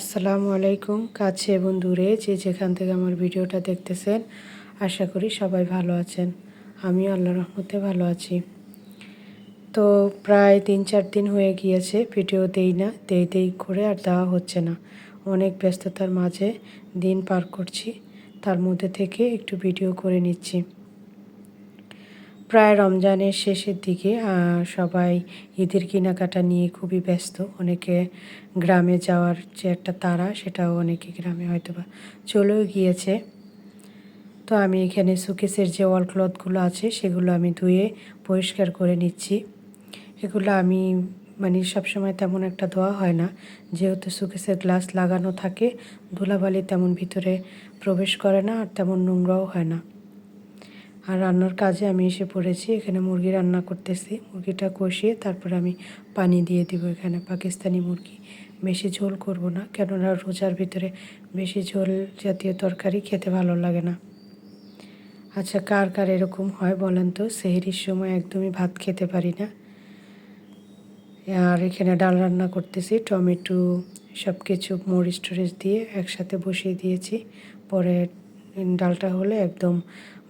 আসসালামু আলাইকুম, কাছে এবং দূরে যে যেখান থেকে আমার ভিডিওটা দেখতেছেন, আশা করি সবাই ভালো আছেন। আমিও আল্লাহ রহমতে ভালো আছি। তো প্রায় তিন চার দিন হয়ে গিয়েছে, ভিডিও দেই না, দেই দেই করে আর দেওয়া হচ্ছে না। অনেক ব্যস্ততার মাঝে দিন পার করছি, তার মধ্যে থেকে একটু ভিডিও করে নিচ্ছি। প্রায় রমজানের শেষের দিকে সবাই ঈদের কেনাকাটা নিয়ে খুবই ব্যস্ত। অনেকে গ্রামে যাওয়ার যে একটা তারা সেটাও অনেকে গ্রামে হয়তো বা চলেও গিয়েছে। তো আমি এখানে সুকেসের যে ওয়াল ক্লথগুলো আছে, সেগুলো আমি ধুয়ে পরিষ্কার করে নিচ্ছি। এগুলো আমি মানে সবসময় তেমন একটা ধোয়া হয় না। যেহেতু সুকেসের গ্লাস লাগানো থাকে, ধুলাবালি তেমন ভিতরে প্রবেশ করে না, আর তেমন নোংরাও হয় না। আর রান্নার কাজে আমি এসে পড়েছি, এখানে মুরগি রান্না করতেছি। মুরগিটা কষিয়ে তারপর আমি পানি দিয়ে দিব এখানে। পাকিস্তানি মুরগি, বেশি ঝোল করব না, কেননা রোজার ভিতরে বেশি ঝোল জাতীয় তরকারি খেতে ভালো লাগে না। আচ্ছা কার কার এরকম হয় বলেন তো? সেহেরির সময় একদমই ভাত খেতে পারি না। আর এখানে ডাল রান্না করতেছি, টমেটো সব কিছু মরিচ টরিচ দিয়ে একসাথে বসিয়ে দিয়েছি। পরে ডালটা হলে একদম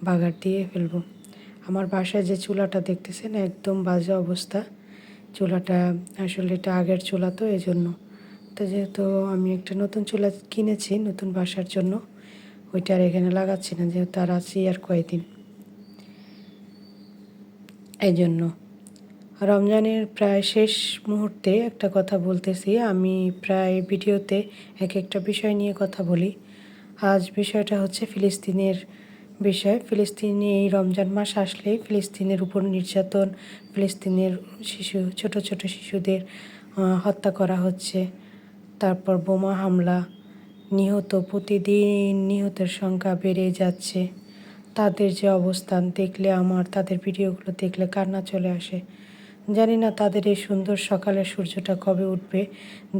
বাগার দিয়ে ফেলব। আমার বাসায় যে চুলাটা দেখতেছেন, একদম বাজে অবস্থা। চুলাটা আসলে এটা আগের চুলা তো এই জন্য তো যেহেতু আমি একটা নতুন চুলা কিনেছি নতুন বাসার জন্য, ওইটা আর এখানে লাগাচ্ছি না, যেহেতু আর আছি আর কয়েকদিন। এই জন্য রমজানের প্রায় শেষ মুহূর্তে একটা কথা বলতেছি, আমি প্রায় ভিডিওতে এক একটা বিষয় নিয়ে কথা বলি। আজ বিষয়টা হচ্ছে ফিলিস্তিনের বিষয়। ফিলিস্তিনে এই রমজান মাস আসলেই ফিলিস্তিনের উপর নির্যাতন, ফিলিস্তিনের শিশু, ছোট ছোট শিশুদের হত্যা করা হচ্ছে। তারপর বোমা হামলা, নিহত, প্রতিদিন নিহতের সংখ্যা বেড়ে যাচ্ছে। তাদের যে অবস্থান, দেখলে আমার, তাদের ভিডিওগুলো দেখলে কান্না চলে আসে। জানি না তাদের এই সুন্দর সকালে সূর্যটা কবে উঠবে।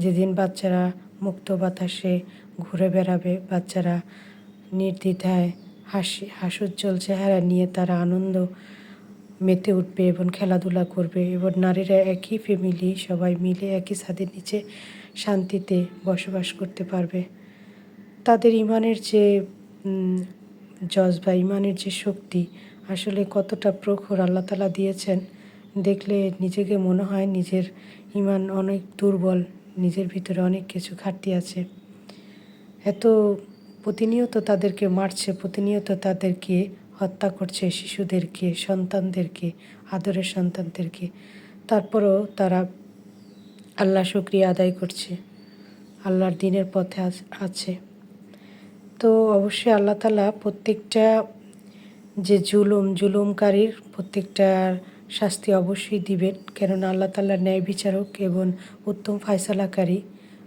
যেদিন বাচ্চারা মুক্ত বাতাসে ঘুরে বেড়াবে, বাচ্চারা নির্দ্বিধায় হাসি হাসুজ্জ্বল চেহারা নিয়ে তারা আনন্দ মেতে উঠবে এবং খেলাধুলা করবে এবং নারীরা একই ফ্যামিলি সবাই মিলে একই ছাদের নিচে শান্তিতে বসবাস করতে পারবে। তাদের ইমানের যে জজ বা ইমানের যে শক্তি, আসলে কতটা প্রখর আল্লাহ তালা দিয়েছেন দেখলে নিজেকে মনে হয় নিজের ইমান অনেক দুর্বল, নিজের ভিতরে অনেক কিছু ঘাটতি আছে। এত প্রতিনিয়ত তাদেরকে মারছে, প্রতিনিয়ত তাদেরকে হত্যা করছে, শিশুদেরকে, সন্তানদেরকে, আদরের সন্তানদেরকে। তারপরেও তারা আল্লাহ শুক্রিয়া আদায় করছে, আল্লাহর দিনের পথে আছ- তো অবশ্যই আল্লাহ তালা প্রত্যেকটা যে জুলুম, জুলুমকারীর প্রত্যেকটার শাস্তি অবশ্যই দিবেন, কেননা আল্লাহ তাল্লাহ ন্যায় বিচারক এবং উত্তম ফায়সালাকারী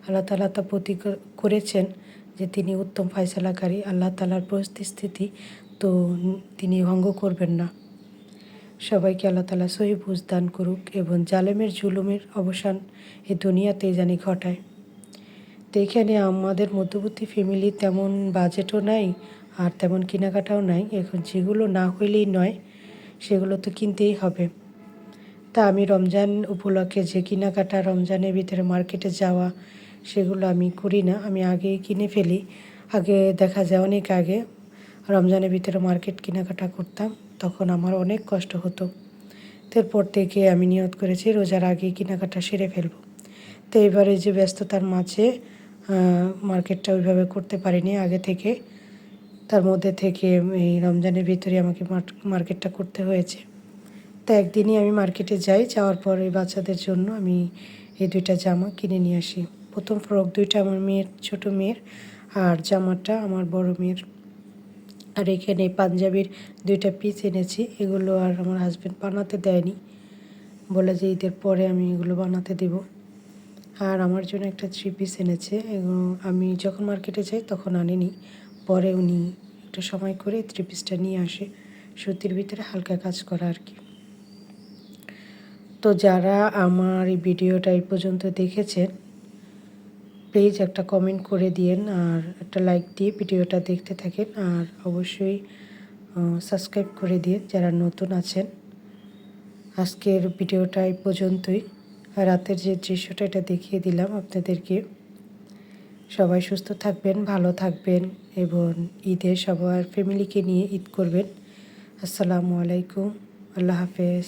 আল্লাহ তালা তা প্রতি করেছেন যে তিনি উত্তম ফায়সালাকারী, আল্লাহ তালার পরিস্থিতি তো তিনি ভঙ্গ করবেন না। সবাইকে আল্লাহ তালা সহি দান করুক এবং জালেমের জুলুমের অবসান এ দুনিয়াতেই জানি ঘটায়। তো এখানে আমাদের মধ্যবর্তী ফ্যামিলি তেমন বাজেটও নাই আর তেমন কেনাকাটাও নাই, এখন যেগুলো না হইলেই নয় সেগুলো তো কিনতেই হবে। তা আমি রমজান উপলক্ষে যে কেনাকাটা রমজানের ভিতরে মার্কেটে যাওয়া, সেগুলো আমি করি না। আমি আগেই কিনে ফেলি। আগে দেখা যায় অনেক আগে রমজানের ভিতরে মার্কেট কেনাকাটা করতাম, তখন আমার অনেক কষ্ট হতো। তো এরপর থেকে আমি নিয়ত করেছি রোজার আগেই কেনাকাটা সেরে ফেলব। তো এবারে যে ব্যস্ততার মাঝে মার্কেটটা ওইভাবে করতে পারিনি আগে থেকে। তার মধ্যে থেকে এই রমজানের ভিতরে আমাকে মার্ক- মার্কেটটা করতে হয়েছে। তো একদিনই আমি মার্কেটে যাই, যাওয়ার পর এই বাচ্চাদের জন্য আমি এই দুইটা জামা কিনে নিয়ে আসি। প্রথম ফ্রক দুইটা আমার মেয়ের, ছোট মেয়ের আর জামাটা আমার বড় মেয়ের। আর এখানে পাঞ্জাবির দুইটা পিস এনেছি, এগুলো আর আমার হাজব্যান্ড বানাতে দেয়নি। বলে যে ঈদের পরে আমি এগুলো বানাতে দেব। আর আমার জন্য একটা থ্রি পিস এনেছে। আমি যখন মার্কেটে যাই তখন আনিনি। পরে উনি একটা সময় করে থ্রি পিসটা নিয়ে আসে। সুতির ভিতরে হালকা কাজ করা আর কি। তো যারা আমার এই ভিডিওটা এই পর্যন্ত দেখেছেন প্লিজ একটা কমেন্ট করে দিয়েন আর একটা লাইক দিয়ে ভিডিওটা দেখতে থাকেন। আর অবশ্যই সাবস্ক্রাইব করে দিন যারা নতুন আছেন। আজকের ভিডিওটা এই পর্যন্তই। রাতের যে দৃশ্যটা এটা দেখিয়ে দিলাম আপনাদেরকে। সবাই সুস্থ থাকবেন, ভালো থাকবেন এবং ঈদে সবার ফ্যামিলিকে নিয়ে ঈদ করবেন। আসসালামু আলাইকুম, আল্লাহ হাফেজ।